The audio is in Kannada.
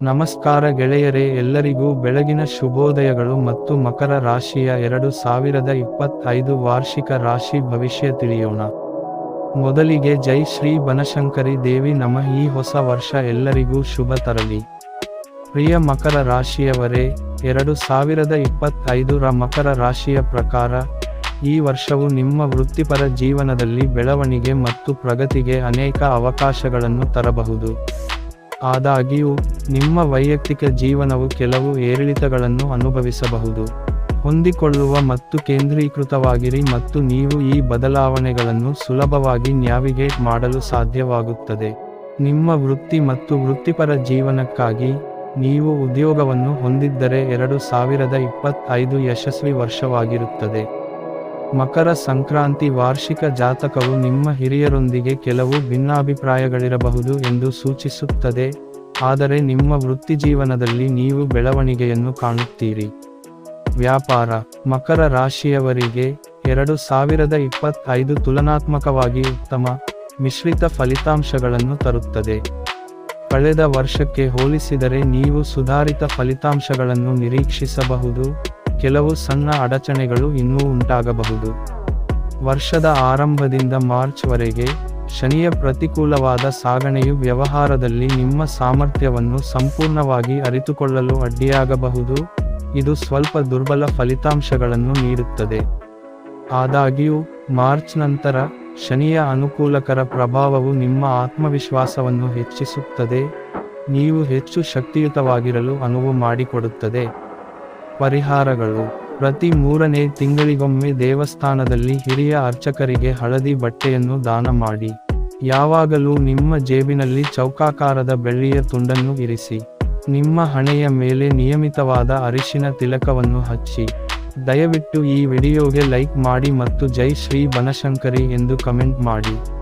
ನಮಸ್ಕಾರ ಗೆಳೆಯರೇ, ಎಲ್ಲರಿಗೂ ಬೆಳಗಿನ ಶುಭೋದಯಗಳು ಮತ್ತು ಮಕರ ರಾಶಿಯ ಎರಡು ಸಾವಿರದ ಇಪ್ಪತ್ತೈದು ವಾರ್ಷಿಕ ರಾಶಿ ಭವಿಷ್ಯ ತಿಳಿಯೋಣ. ಮೊದಲಿಗೆ ಜೈ ಶ್ರೀ ಬನಶಂಕರಿ ದೇವಿ ನಮ. ಈ ಹೊಸ ವರ್ಷ ಎಲ್ಲರಿಗೂ ಶುಭ ತರಲಿ. ಪ್ರಿಯ ಮಕರ ರಾಶಿಯವರೇ, ಎರಡು ಸಾವಿರದ ಇಪ್ಪತ್ತೈದರ ಮಕರ ರಾಶಿಯ ಪ್ರಕಾರ, ಈ ವರ್ಷವು ನಿಮ್ಮ ವೃತ್ತಿಪರ ಜೀವನದಲ್ಲಿ ಬೆಳವಣಿಗೆ ಮತ್ತು ಪ್ರಗತಿಗೆ ಅನೇಕ ಅವಕಾಶಗಳನ್ನು ತರಬಹುದು. ಆದಾಗ್ಯೂ, ನಿಮ್ಮ ವೈಯಕ್ತಿಕ ಜೀವನವು ಕೆಲವು ಏರಿಳಿತಗಳನ್ನು ಅನುಭವಿಸಬಹುದು. ಹೊಂದಿಕೊಳ್ಳುವ ಮತ್ತು ಕೇಂದ್ರೀಕೃತವಾಗಿರಿ ಮತ್ತು ನೀವು ಈ ಬದಲಾವಣೆಗಳನ್ನು ಸುಲಭವಾಗಿ ನ್ಯಾವಿಗೇಟ್ ಮಾಡಲು ಸಾಧ್ಯವಾಗುತ್ತದೆ. ನಿಮ್ಮ ವೃತ್ತಿ ಮತ್ತು ವೃತ್ತಿಪರ ಜೀವನಕ್ಕಾಗಿ, ನೀವು ಉದ್ಯೋಗವನ್ನು ಹೊಂದಿದ್ದರೆ ಎರಡು ಸಾವಿರದ ಇಪ್ಪತ್ತೈದು ಯಶಸ್ವಿ ವರ್ಷವಾಗಿರುತ್ತದೆ. ಮಕರ ಸಂಕ್ರಾಂತಿ ವಾರ್ಷಿಕ ಜಾತಕವು ನಿಮ್ಮ ಹಿರಿಯರೊಂದಿಗೆ ಕೆಲವು ಭಿನ್ನಾಭಿಪ್ರಾಯಗಳಿರಬಹುದು ಎಂದು ಸೂಚಿಸುತ್ತದೆ, ಆದರೆ ನಿಮ್ಮ ವೃತ್ತಿಜೀವನದಲ್ಲಿ ನೀವು ಬೆಳವಣಿಗೆಯನ್ನು ಕಾಣುತ್ತೀರಿ. ವ್ಯಾಪಾರ ಮಕರ ರಾಶಿಯವರಿಗೆ ಎರಡು ಸಾವಿರದ ಇಪ್ಪತ್ತೈದು ತುಲನಾತ್ಮಕವಾಗಿ ಉತ್ತಮ, ಮಿಶ್ರಿತ ಫಲಿತಾಂಶಗಳನ್ನು ತರುತ್ತದೆ. ಕಳೆದ ವರ್ಷಕ್ಕೆ ಹೋಲಿಸಿದರೆ ನೀವು ಸುಧಾರಿತ ಫಲಿತಾಂಶಗಳನ್ನು ನಿರೀಕ್ಷಿಸಬಹುದು. ಕೆಲವು ಸಣ್ಣ ಅಡಚಣೆಗಳು ಇನ್ನೂ ಉಂಟಾಗಬಹುದು. ವರ್ಷದ ಆರಂಭದಿಂದ ಮಾರ್ಚ್ವರೆಗೆ ಶನಿಯ ಪ್ರತಿಕೂಲವಾದ ಸಾಗಣೆಯು ವ್ಯವಹಾರದಲ್ಲಿ ನಿಮ್ಮ ಸಾಮರ್ಥ್ಯವನ್ನು ಸಂಪೂರ್ಣವಾಗಿ ಅರಿತುಕೊಳ್ಳಲು ಅಡ್ಡಿಯಾಗಬಹುದು. ಇದು ಸ್ವಲ್ಪ ದುರ್ಬಲ ಫಲಿತಾಂಶಗಳನ್ನು ನೀಡುತ್ತದೆ. ಆದಾಗ್ಯೂ, ಮಾರ್ಚ್ ನಂತರ ಶನಿಯ ಅನುಕೂಲಕರ ಪ್ರಭಾವವು ನಿಮ್ಮ ಆತ್ಮವಿಶ್ವಾಸವನ್ನು ಹೆಚ್ಚಿಸುತ್ತದೆ. ನೀವು ಹೆಚ್ಚು ಶಕ್ತಿಯುತವಾಗಿರಲು ಅನುವು ಮಾಡಿಕೊಡುತ್ತದೆ. ಪರಿಹಾರಗಳು. ಪ್ರತಿ ಮೂರನೇ ತಿಂಗಳಿಗೊಮ್ಮೆ ದೇವಸ್ಥಾನದಲ್ಲಿ ಹಿರಿಯ ಅರ್ಚಕರಿಗೆ ಹಳದಿ ಬಟ್ಟೆಯನ್ನು ದಾನ ಮಾಡಿ. ಯಾವಾಗಲೂ ನಿಮ್ಮ ಜೇಬಿನಲ್ಲಿ ಚೌಕಾಕಾರದ ಬೆಳ್ಳಿಯ ತುಂಡನ್ನು ಇರಿಸಿ. ನಿಮ್ಮ ಹಣೆಯ ಮೇಲೆ ನಿಯಮಿತವಾದ ಅರಿಶಿನ ತಿಲಕವನ್ನು ಹಚ್ಚಿ. ದಯವಿಟ್ಟು ಈ ವಿಡಿಯೋಗೆ ಲೈಕ್ ಮಾಡಿ ಮತ್ತು ಜೈ ಶ್ರೀ ಬನಶಂಕರಿ ಎಂದು ಕಮೆಂಟ್ ಮಾಡಿ.